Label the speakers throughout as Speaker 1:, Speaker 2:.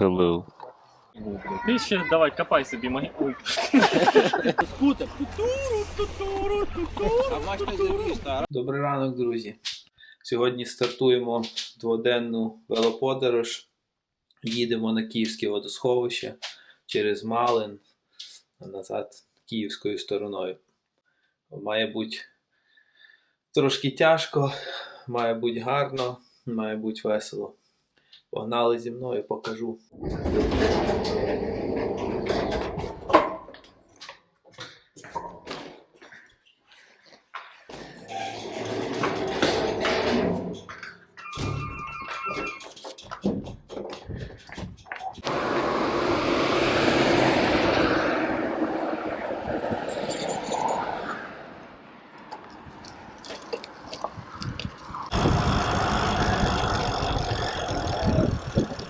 Speaker 1: Hello.
Speaker 2: Ти ще давай копай собі моги.
Speaker 3: Скутер.
Speaker 4: Добрий ранок, друзі. Сьогодні стартуємо дводенну велоподорож. Їдемо на Київське водосховище через Малин назад київською стороною. Має бути трошки тяжко, має бути гарно, має бути весело. Погнали зі мною, покажу.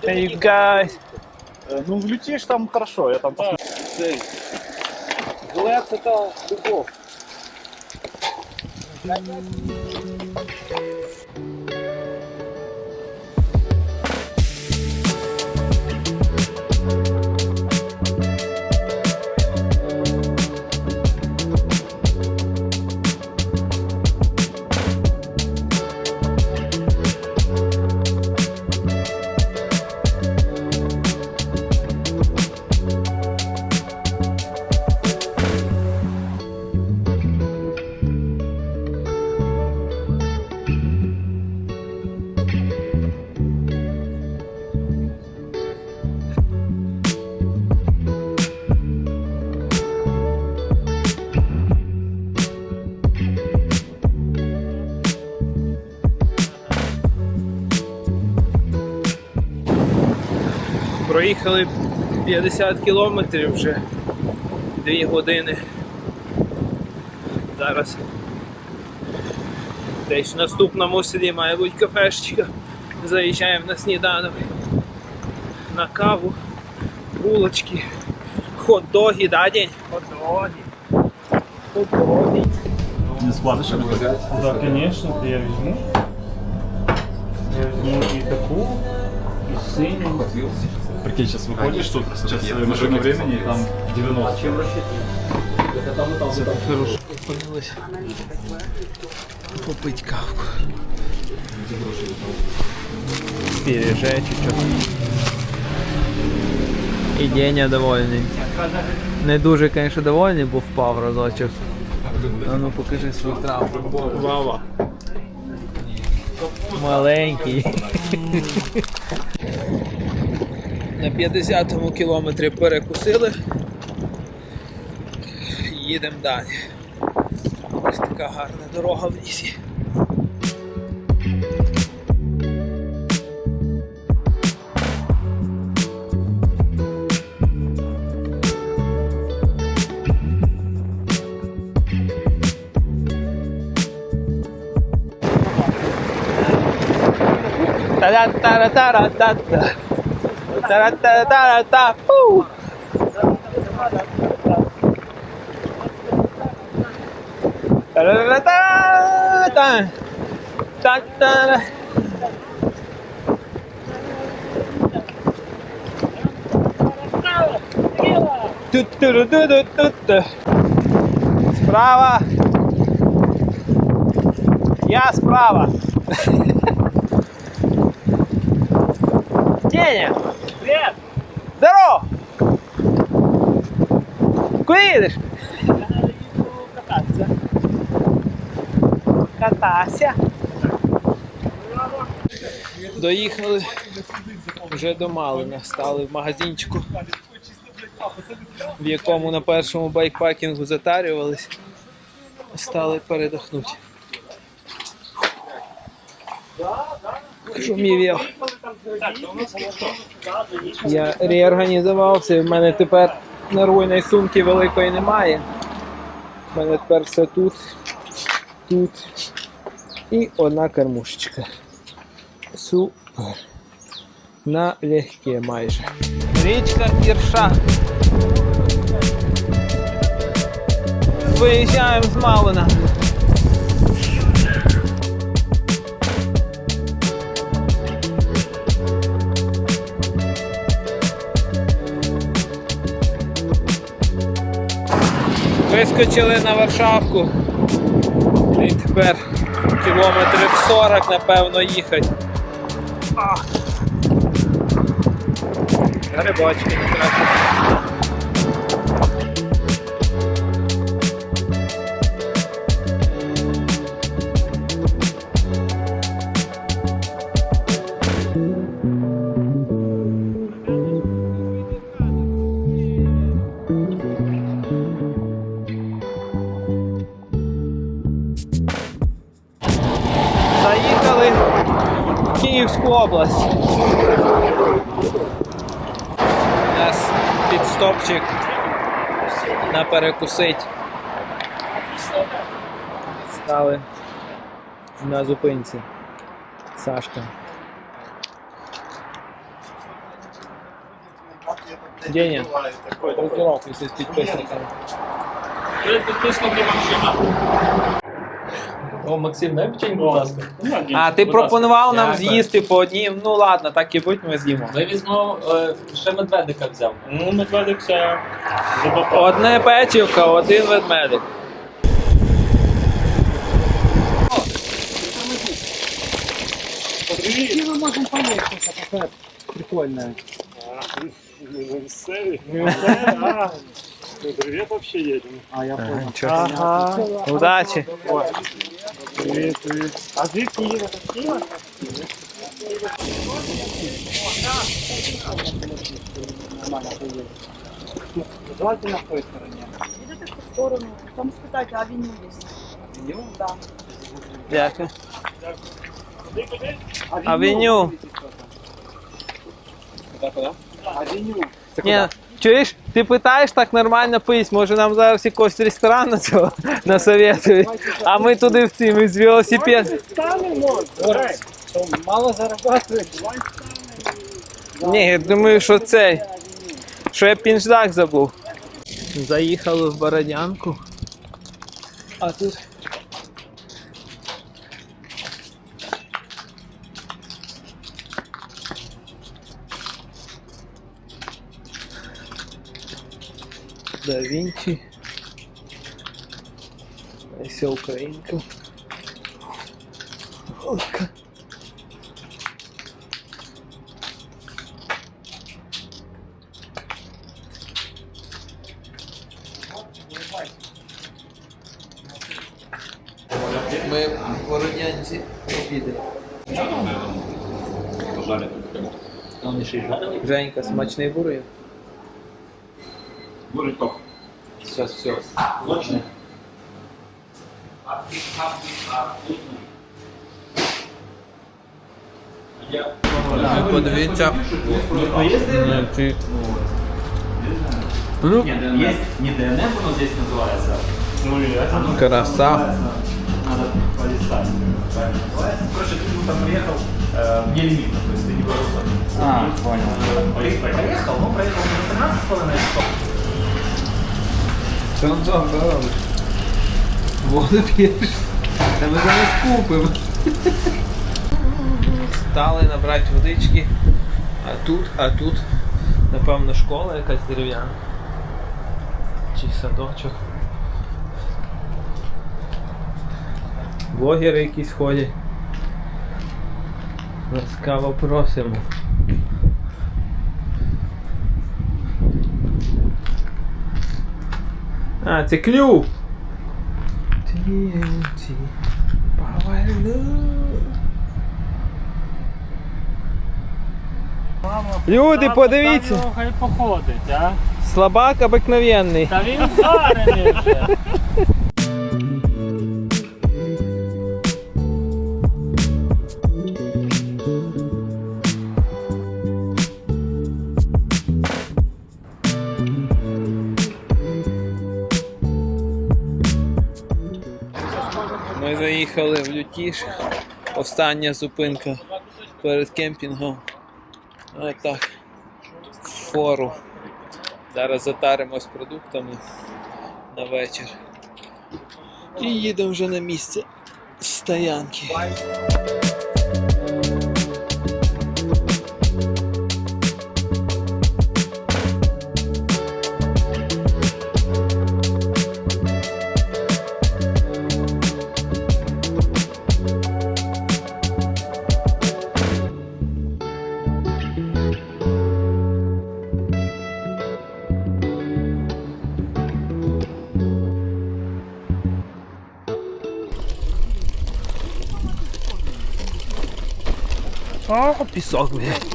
Speaker 2: Hey you guys.
Speaker 3: Е, Ну, влетишь там хорошо, я там посмотрю. Глед це та любов.
Speaker 4: Проїхали 50 кілометрів вже 2 години. Зараз десь в наступному селі має бути кафешечка. Заїжджаємо на сніданок, на каву, булочки, хот-доги, да, день? Хот-доги. Хот-доги.
Speaker 2: Не складиш Да, конечно, я візьму. Я візьму і таку, і синю.
Speaker 5: Прикинь, сейчас выходишь тут, сейчас машина времени, и там 90.
Speaker 4: Зупинились попить кавку. Переезжай чуть-чуть. І Деня довольний. Не дуже, звісно, довольний, бо впав разочок. А ну покажи свою травму. Вава. Маленький. На 50-му кілометрі перекусили. Їдемо далі. Ось така гарна дорога в лісі. Та-да-та-да-та-да-та. Та-да-та-да-та-да. Фу. Та-да-да-та-та. Та-та-да. Ту-ту-ру-ду-ду-ду-ду. Справа. Я справа. Деня! Привет! Здорово! Куда едешь? Кататься. Катайся. Доїхали вже до Малина. Стали в магазинчику, в якому на першому байкпакінгу затарювались. Стали передохнути. Шумів я реорганізувався, в мене тепер наруйної сумки великої немає. У мене тепер все тут, тут і одна кормушечка. Супер. На легке майже. Річка Ірша. Виїжджаємо з Малина. Вискочили на Варшавку. І тепер кілометрів 40, напевно, їхати. Ах. Грибочки не в область. У нас підстопчик на перекусить. Стали на зупинці. Сашка. Деня, поздоровайся з підписниками.
Speaker 6: О, Максим, дай печеньку, будь ласка.
Speaker 4: А, ти пропонував нам
Speaker 6: Дякую.
Speaker 4: з'їсти по одній. Ну ладно, так і будь, ми з'їмо.
Speaker 6: Ми візьмемо е, ще медведика взяв.
Speaker 2: Ну, медведик все забапав.
Speaker 4: Одне печівка, один ведмедик.
Speaker 7: мы можем поехать, а такая прикольная.
Speaker 2: Веселый. А, ну, привет вообще едем.
Speaker 7: А, я понял.
Speaker 2: Ага.
Speaker 4: Удачі.
Speaker 2: Привет, привет. А звідки їде Києва?
Speaker 7: Нормально поедем. Желательно в той стороне.
Speaker 8: Идете в ту сторону, там спитайте, а він есть. Да.
Speaker 4: Дякую.
Speaker 2: Куди, куди?
Speaker 4: Авеню.
Speaker 7: Авеню.
Speaker 4: Ні, чуєш, ти питаєш так нормально поїсть, може нам зараз якогось ресторану цього насоветують, а ми туди в цим із велосипед.
Speaker 2: Станемо.
Speaker 7: Мало зарабатывает?
Speaker 4: Ні, я думаю, що цей. Що я пінждак забув. Заїхали в Бородянку. А тут. Да Вінчі. Ось українка. Ок. Ми в Бородянці обідаємо. Женька, смачний бургер. Ты... Ну,
Speaker 3: есть не ДНФ, оно здесь называется.
Speaker 2: Ну, и
Speaker 4: это оно
Speaker 3: Надо полистать. Короче, ты там приехал э, не то есть ты не боролся.
Speaker 7: А, понял.
Speaker 3: Э, Поехал, но проехал на 13,5 часов.
Speaker 4: Джон-Джон, здорово. Воду пьешь. Да ми зараз купимо. Стали набрать водички, а тут, а тут напевно, школа якась дерев'яна. Чи садочок. Блогери якісь ходять. Ласкаво просимо. А, це клюв. TNT. Поверну. Люди, подивіться.
Speaker 2: Хай походить, а?
Speaker 4: Слабак обикновенний.
Speaker 2: Та він зарений вже.
Speaker 4: Ми заїхали в Лютіш. Остання зупинка перед кемпінгом. Отак. так, фору. Зараз затаримось продуктами на вечір. І їдемо вже на місце стоянки. О, пісок, блядь.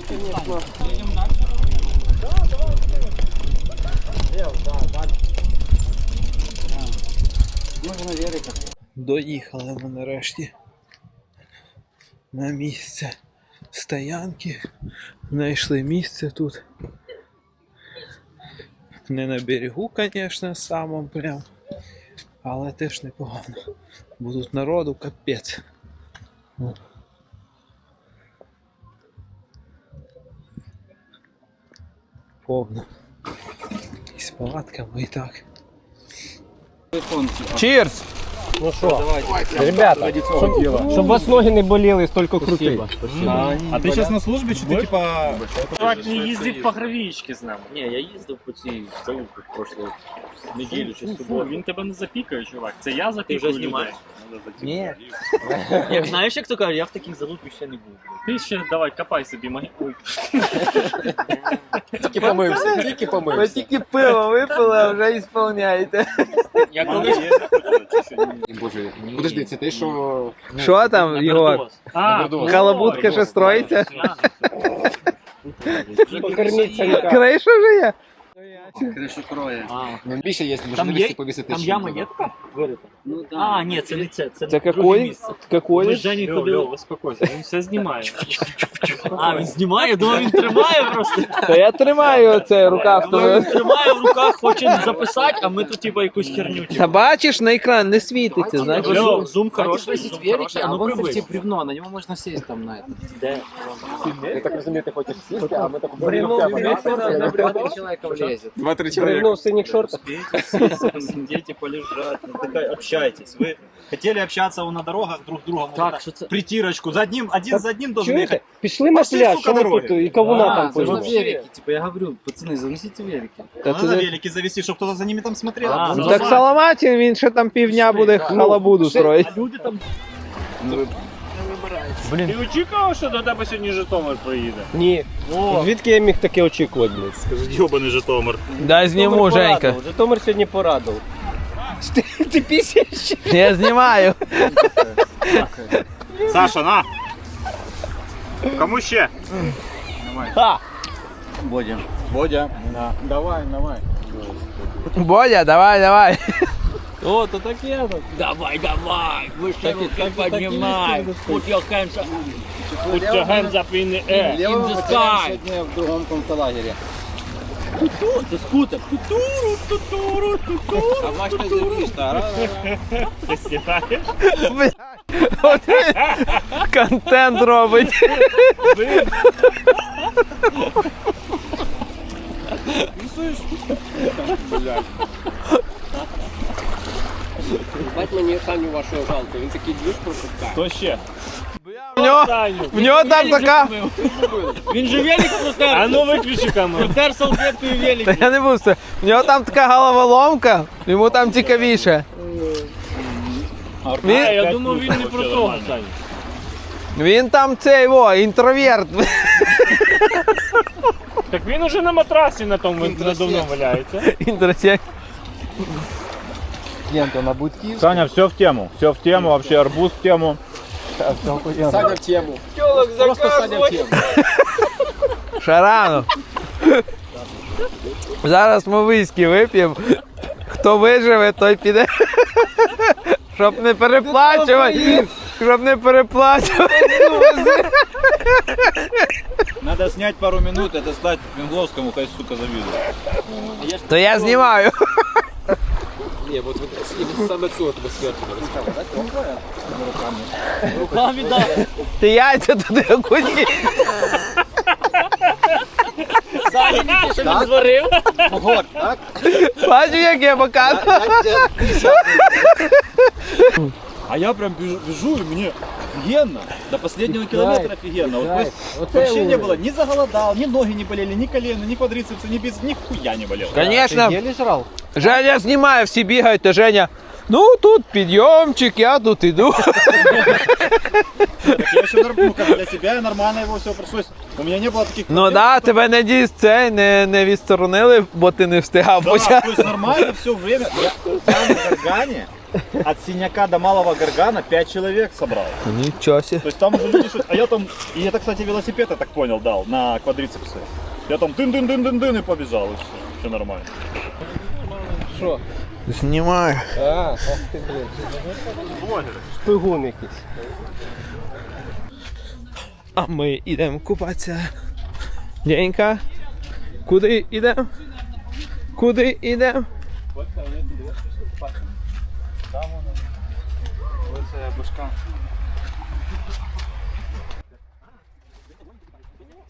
Speaker 4: Доїхали ми нарешті на місце стоянки. Знайшли місце тут. Не на берегу, звісно, самому прям. Але теж непогано. Бо тут народу капець. Повно. І з палатками і так. Cheers!
Speaker 9: Ребята, щоб вас ноги не боліли, стільки крутить.
Speaker 3: А ти зараз на службі чи ти типа.
Speaker 2: Чувак не їздив по гравієчки з нами.
Speaker 1: Ні, я їздив по цій залупі прошлу неділю чи
Speaker 2: Фу,
Speaker 1: суботу.
Speaker 2: він тебе не запікає, чувак. Це я запікаю
Speaker 1: вже
Speaker 2: людей.
Speaker 1: знімаєш?
Speaker 4: Ні.
Speaker 1: Як знаєш, як то кажуть, я в таких залупі ще не був.
Speaker 2: Ти ще давай, копай собі. Ой.
Speaker 9: Тільки помився, тільки
Speaker 4: Ви
Speaker 9: помився.
Speaker 4: тільки пиво випили, а вже ісполняєте.
Speaker 1: Я колись
Speaker 9: Боже, подожди, це те, що...
Speaker 4: Що там, його?
Speaker 2: А,
Speaker 4: Халабутка ще строїться? Криша вже є?
Speaker 9: Кришу кроє.
Speaker 1: А,
Speaker 9: Ну, більше є можливості повісити.
Speaker 1: там яма є така? Вирита? Ну, А, ні, це не це. Це,
Speaker 4: Це какой?
Speaker 1: місце. Ми з Жені ходили.
Speaker 2: Льо, успокойся, він все знімає.
Speaker 1: А, він знімає, думав, він тримає просто.
Speaker 4: Та я тримаю цей рукав.
Speaker 1: Думав, він тримає в руках, хоче записати, а ми тут типа якусь херню.
Speaker 4: Та бачиш, на екран не світиться, значить.
Speaker 1: Льо, зум хороший, зум хороший, а
Speaker 9: а
Speaker 1: ну
Speaker 9: вон це бревно, на нього можна сесть там на это.
Speaker 1: Де?
Speaker 9: Я так розумію, ти хочеш сісти, а ми так
Speaker 4: Бревно, бревно, бревно.
Speaker 9: чоловіка влезет.
Speaker 3: Два-три
Speaker 9: Бревно в синіх шортах.
Speaker 1: Дети полежать.
Speaker 7: Отдыхай, общайтесь. Вы хотели общаться на дорогах друг с другом. вот
Speaker 1: Так,
Speaker 7: это
Speaker 1: що це?
Speaker 7: Притирочку. За одним, один за одним должен
Speaker 9: Чуєте?
Speaker 7: ехать.
Speaker 9: Пішли на
Speaker 7: Пошли,
Speaker 9: пляж,
Speaker 7: сука,
Speaker 9: що ви
Speaker 7: дороги.
Speaker 9: тут, і кавуна
Speaker 1: А,
Speaker 9: там
Speaker 1: це ж
Speaker 9: пойдемо.
Speaker 1: велики,
Speaker 9: типа, я говорю, пацани, заносите велики.
Speaker 4: Та
Speaker 7: Надо
Speaker 4: це-
Speaker 7: велики завести, чтобы кто-то за ними там смотрел.
Speaker 1: А, ну,
Speaker 4: Так Соломатін, він ще там півдня буде халабуду строїть.
Speaker 1: А люди там
Speaker 2: ти очікував, що до тебе сьогодні Житомир приїде?
Speaker 9: Ні. Звідки я міг таке очікувати, блядь?
Speaker 7: Скажи, ебаный Житомир.
Speaker 4: Дай зніму, Женька.
Speaker 9: Житомир сьогодні порадив. Ти, ти пісяєш?
Speaker 4: Я знімаю.
Speaker 7: Саша, на! Кому ще?
Speaker 3: Бодя. Бодя. Давай, давай.
Speaker 4: Бодя, давай, давай.
Speaker 1: О, то таке. Давай, давай, вище руки піднімай. Put your hands up
Speaker 2: Put your hands up in the air.
Speaker 1: in the sky.
Speaker 3: Сьогодні в другому концлагері.
Speaker 1: Це скутер.
Speaker 3: А бачите, завіш,
Speaker 2: Ти сідаєш?
Speaker 4: От він Контент робить.
Speaker 9: Бать мені Саню вашого жалко, він такий двіж пропускає.
Speaker 2: Хто ще?
Speaker 4: В нього,
Speaker 2: Саню.
Speaker 4: в нього там така.
Speaker 1: Він же велик протер.
Speaker 2: А ну виключи камеру.
Speaker 1: Протер салфеткою велик.
Speaker 4: Та я не буду. це. В нього там така головоломка, йому там цікавіше.
Speaker 2: А,
Speaker 4: Він,
Speaker 2: я думав, він не про того, Саню.
Speaker 4: він там цей во, інтроверт.
Speaker 2: Так він уже на матрасі на тому надувно валяється.
Speaker 4: Інтроверт.
Speaker 6: Саня, все в тему. Все в тему, вообще арбуз в тему.
Speaker 9: Саня в тему. Просто Саня в тему.
Speaker 4: Шарану. Зараз ми виски вип'ємо. Хто виживе, той піде. Щоб не переплачувати. Щоб не переплачувати.
Speaker 3: Надо снять пару минут, это стать Венгловскому, хай, сука, завидует.
Speaker 4: То я знімаю.
Speaker 9: Ні, от от саме цю тебе сверху розказав,
Speaker 1: Руками дав.
Speaker 4: Ти яйця туди окуні.
Speaker 1: Саня, він ще не зварив.
Speaker 4: Бачив, як я показую.
Speaker 3: А я прям бежу, и мне офигенно. До последнего километра офигенно. Вот, то есть вообще не было, ни заголодал, ни ноги не болели, ни колено, ни квадрицепсы, ни без, ни хуя не болел.
Speaker 4: Звісно.
Speaker 9: Єлі жрав?
Speaker 4: Женя знімає, всі бігають, то Женя. Ну тут підйомчик, я тут іду.
Speaker 3: Так я еще норм- ну, как для себя нормально его все пришлось У меня не было таких
Speaker 4: Ну
Speaker 3: проблем,
Speaker 4: да,
Speaker 3: что-
Speaker 4: тебе не діз цей не, не відсторонили, бо ти не встигав
Speaker 3: Да,
Speaker 4: почати.
Speaker 3: то есть нормально все время. Я, я на Гаргане, от синяка до малого Гаргана 5 человек собрал.
Speaker 4: Нічого сі.
Speaker 3: То есть там уже люди шут- А я там, и это, кстати, велосипед, я так понял, дал, на квадрицепсы. Я там дын-дын-дын-дын-дын и побежал, и все, все нормально.
Speaker 4: Знімаю.
Speaker 9: А, ох ти, блін. Шпигун якийсь.
Speaker 4: А ми йдемо купатися. Денька, куди йдемо? Куди йдемо?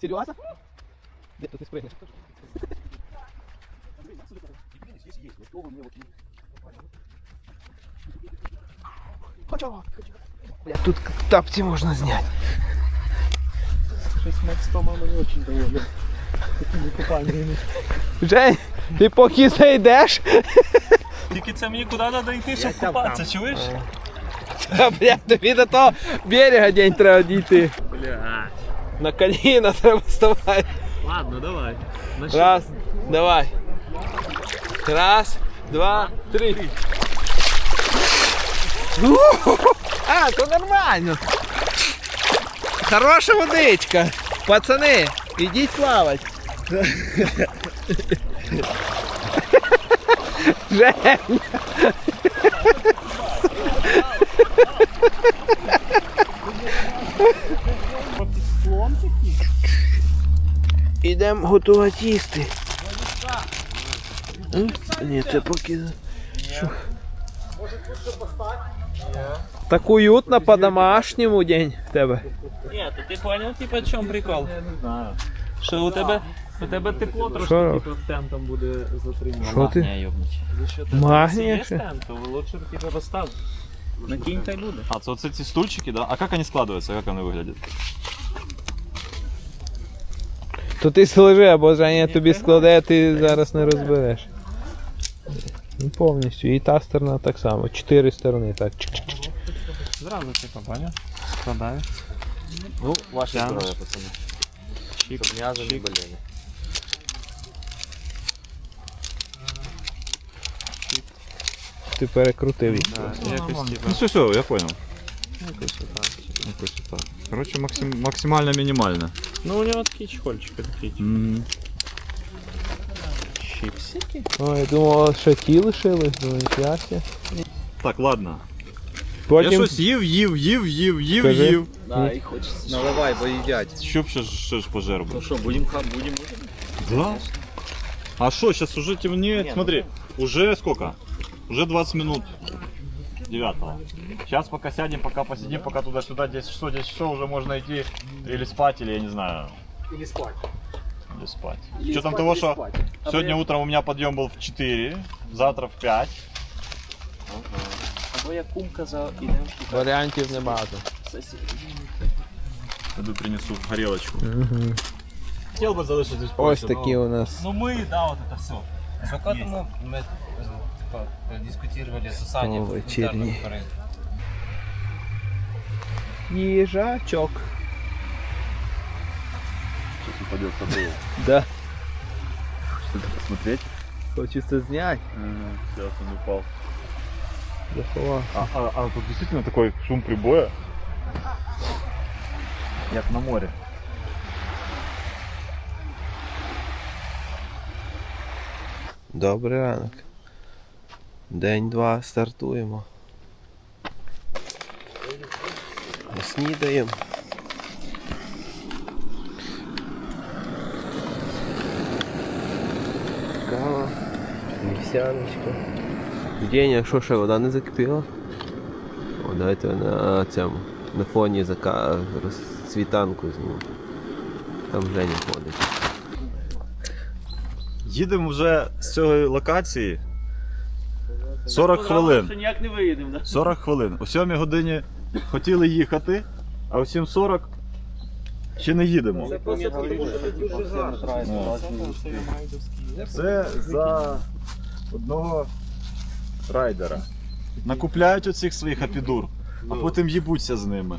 Speaker 4: Серйозно? Де ти спригнеш? Бля, тут тапці можна зняти. Жень, ти поки зайдеш,
Speaker 2: Тільки це мені куди треба йти, щоб купатися, чуєш?
Speaker 4: а, бля, тобі до того берега день треба дійти. Бля. На коліна треба вставати.
Speaker 2: Ладно, давай.
Speaker 4: Раз, давай. Раз, два, три. А, то нормально. Хороша водичка. Пацани, ідіть плавати. Жень. Ідемо готувати їсти. М? Ні, це поки. Що? Так уютно по-домашньому день в тебе.
Speaker 2: Ні, то ти поняв, типа, в чому прикол? Я не знаю. Що у тебе, у тебе тепло трошки,
Speaker 4: Що?
Speaker 2: типу, тентом буде затримано.
Speaker 4: Що ти?
Speaker 2: За що ти?
Speaker 4: Магнія
Speaker 2: Є
Speaker 4: ще?
Speaker 2: тент, то лучше, типу, постав. Накинь та й буде.
Speaker 3: А, вот эти стульчики, да? А как они складываются, как они выглядят?
Speaker 4: То ти сложи, або Женя тобі складе, ти зараз не розбереш. Ну, повністю. І та сторона так само. Чотири сторони, так.
Speaker 2: Зразу, типу, поняв? Складаю.
Speaker 3: Ну, ваше
Speaker 2: здоровье,
Speaker 3: пацаны.
Speaker 9: Щоб м'язи не боліли.
Speaker 4: Ти перекрутив їх.
Speaker 3: Ну все, все, я понял. Якось так. Короче, максим, максимально минимально.
Speaker 2: Ну, у нього такий чехольчик, такий. Чіпсики?
Speaker 4: О, я думав, що ті лишились, ну ніфіга себе.
Speaker 3: Так, ладно. Я
Speaker 4: Потім
Speaker 3: щось їв, їв, їв, їв, їв,
Speaker 4: Скажи.
Speaker 3: їв.
Speaker 9: Да, і хочеться. Наливай, бо їдять.
Speaker 3: Що б ще, ж- ще ж пожер
Speaker 9: Ну
Speaker 3: был?
Speaker 9: що, будемо хам, будемо.
Speaker 3: Да? А что, сейчас уже темнеет? Смотри, уже сколько? Уже 20 минут. Девятого. Сейчас пока сядем, пока посидим, пока туда-сюда 10 часов, 10 часов уже можно идти или спать, или я не знаю.
Speaker 9: Или спать.
Speaker 3: Или спать. С учетом того, что сегодня утром у меня подъем был в 4, завтра в 5.
Speaker 2: Або як кум казав, ідемо шукати
Speaker 4: варіантів небагато.
Speaker 2: сосід.
Speaker 3: Пойду принесу горелочку.
Speaker 4: Угу.
Speaker 3: Хотел бы залишить здесь
Speaker 4: Ось такі у нас.
Speaker 2: Ну ми, да, от це все.
Speaker 9: Сколько тому мы типа, дискутировали с Саней
Speaker 4: О,
Speaker 9: по
Speaker 4: вечірній.
Speaker 9: гуманитарному проекту?
Speaker 4: Їжачок.
Speaker 3: Сейчас упадет собой.
Speaker 4: Да.
Speaker 3: Что-то посмотреть.
Speaker 4: Хочеться зняти.
Speaker 3: Сейчас он упал.
Speaker 4: Заховав.
Speaker 3: А, а, а тут действительно такой шум прибоя. Як на море.
Speaker 4: Добрий ранок. День-два стартуємо. Снідаємо. Кава, вівсяночка. День, що ще вода не закипіла? О, давайте на цьому. На фоні зака... світанку зніму. Там Женя ходить.
Speaker 3: Їдемо вже з цієї локації 40 хвилин.
Speaker 2: Що ніяк не виїдемо, да?
Speaker 3: 40 хвилин. О 7 годині хотіли їхати, а о 7.40 ще не їдемо. Це за одного райдера. Накупляють оцих своїх апідур, а потім їбуться з ними.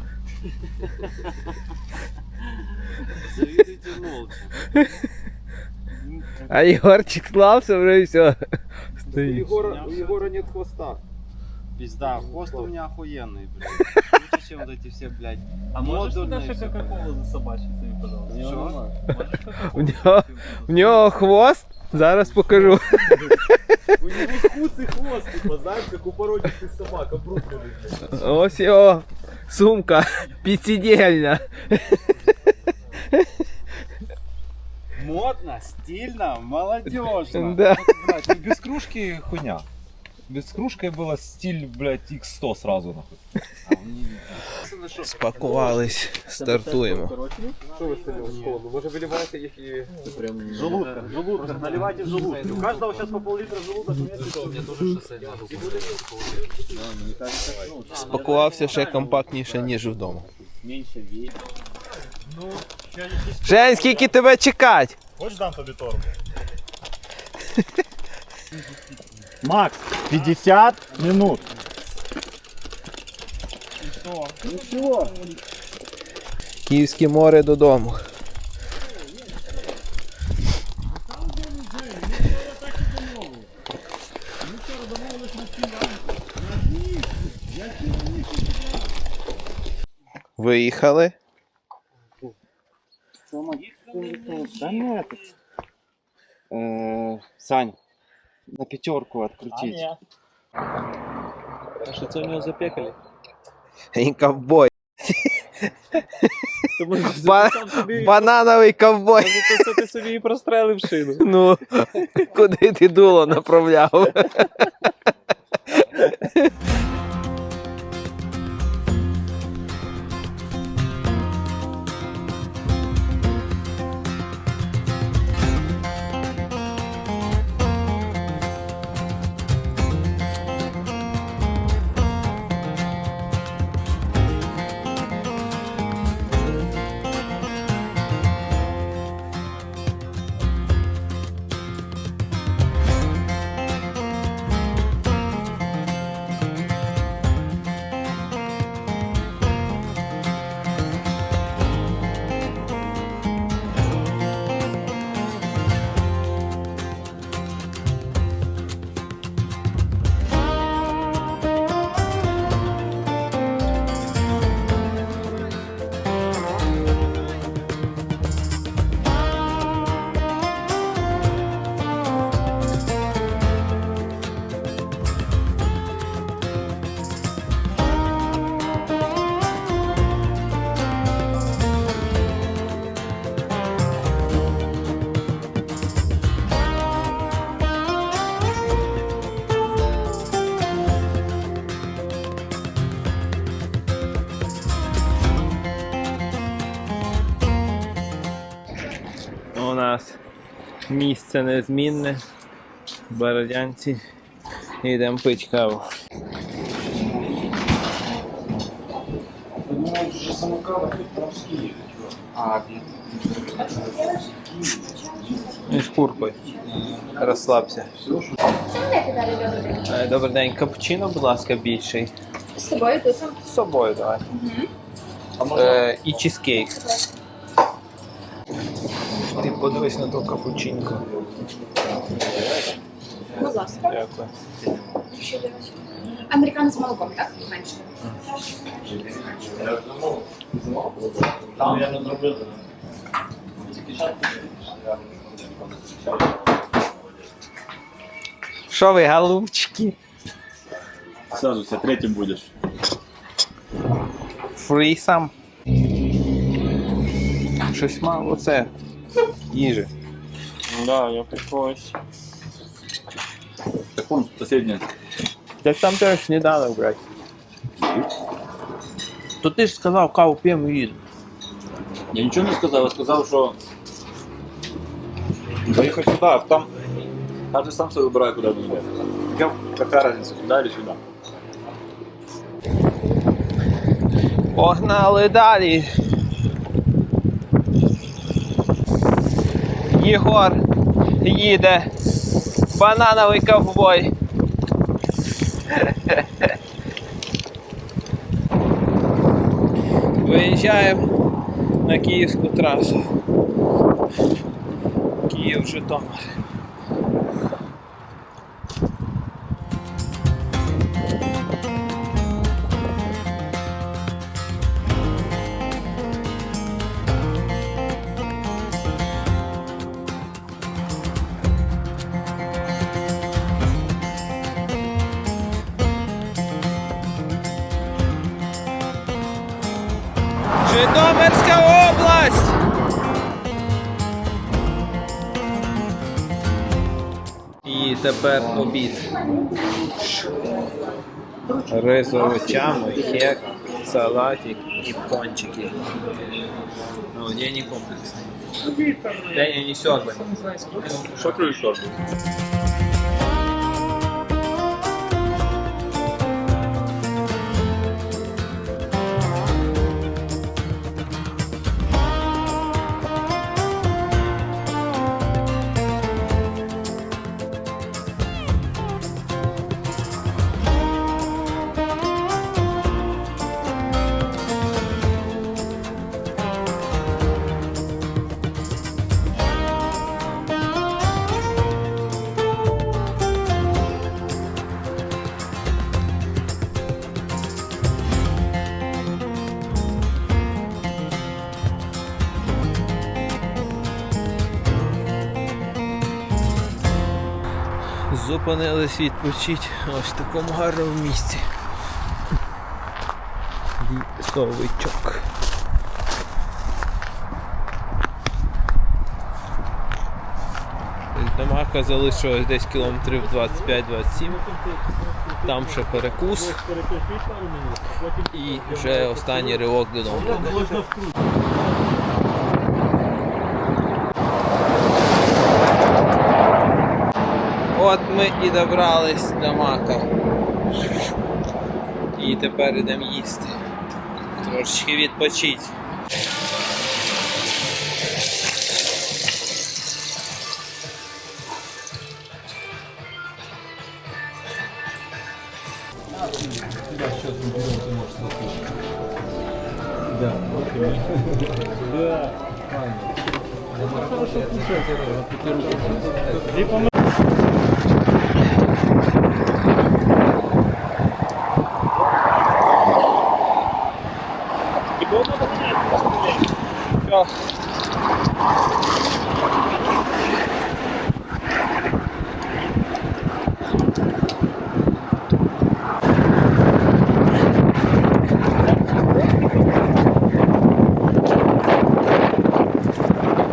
Speaker 4: А Єгорчик склався вже і все.
Speaker 9: У. Егора, у Егора нет хвоста.
Speaker 7: Пизда, хвост у меня охуенный, блядь. Лучше, чем вот эти все, блядь.
Speaker 2: А можеш
Speaker 7: Модульне
Speaker 2: туди ще
Speaker 7: все.
Speaker 2: Кока-Колу засобачити собі, пожалуйста?
Speaker 7: Що?
Speaker 4: У нього, в нього хвост. Зараз покажу.
Speaker 9: У него куцый хвост, типа, знаешь, как у породистых собак, обрубленный.
Speaker 4: Ось його сумка підсидільня.
Speaker 7: Модно, стильно, молодежно.
Speaker 4: Да.
Speaker 3: Блядь, ну без кружки хуйня. Без кружки было стиль, блядь, X100 сразу нахуй.
Speaker 4: Спакувались, стартуємо.
Speaker 9: Что вы стали в школу? Может, выливаете их и...
Speaker 7: Желудка, желудка, наливайте в желудки. У каждого сейчас по пол-литра желудок.
Speaker 4: Спакувався ще компактніше, ніж вдома. Жень, скільки тебе чекать?
Speaker 3: Хочешь дам тобі торбу? Макс, 50 минут.
Speaker 4: Київське море додому. Виїхали.
Speaker 7: Э, Сань, на пятерку открутить.
Speaker 2: А що це в нього запекали?
Speaker 4: І ковбой. Ба- банановий ковбой.
Speaker 2: Це ти собі і прострелив шину.
Speaker 4: Ну, куди ти дуло направляв? місце незмінне. Бородянці. Йдемо пити каву. І з куркою. Розслабся. Е, Добрий день, капучино, будь ласка, більший.
Speaker 8: З собою тут.
Speaker 4: З собою давай. Е, і чизкейк. Ти подивись на ту капучинку.
Speaker 8: Будь ласка.
Speaker 4: Дякую.
Speaker 8: Американо з молоком, так? Менше.
Speaker 4: Що ви, голубчики?
Speaker 3: Сразу все третьим будешь.
Speaker 4: Фрісам. Щось мало це. Їжі.
Speaker 2: Да, я прикольсь.
Speaker 3: Так он соседний.
Speaker 4: Так там теж сніданок, брать. То ти ж сказав, каву п'ємо і їдемо.
Speaker 3: Я ничего не сказал, я сказал, что поехать сюда, а там каждый сам себе выбирает, куда нужно. Какая, какая разница, туда или сюда?
Speaker 4: Погнали далі. Єгор їде. Банановий ковбой. Виїжджаємо на київську трасу. Київ, Житомир. Обід. Рис з овочами, хек, салатик і пончики. Ну, я не не сьогодні.
Speaker 6: Що ты еще?
Speaker 4: Зупинились відпочити ось в такому гарному місці. Лісовичок. До Мака залишилось десь кілометрів 25-27. Там ще перекус. І вже останній ривок додому. буде. От ми і добрались до мака. І тепер йдемо їсти. Трошечки відпочити.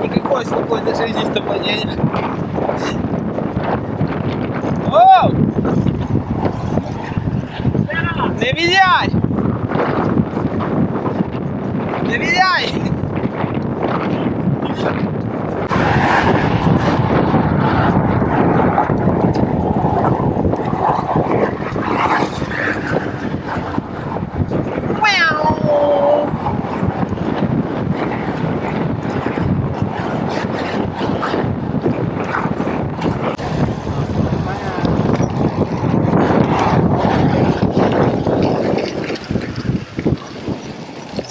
Speaker 4: Никакой спокойной жизни с тобой нет. Оу! Не виляй! Не виляй!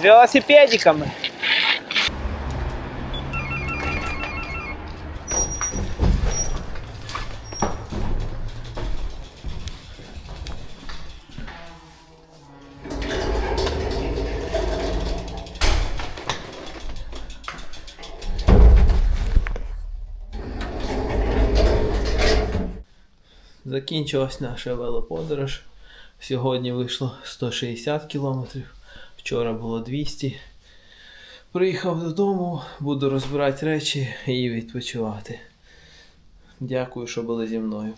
Speaker 4: С велосипедиками. Закінчилась наша велоподорож. Сьогодні вийшло 160 кілометрів, вчора було 200. Приїхав додому, буду розбирати речі і відпочивати. Дякую, що були зі мною.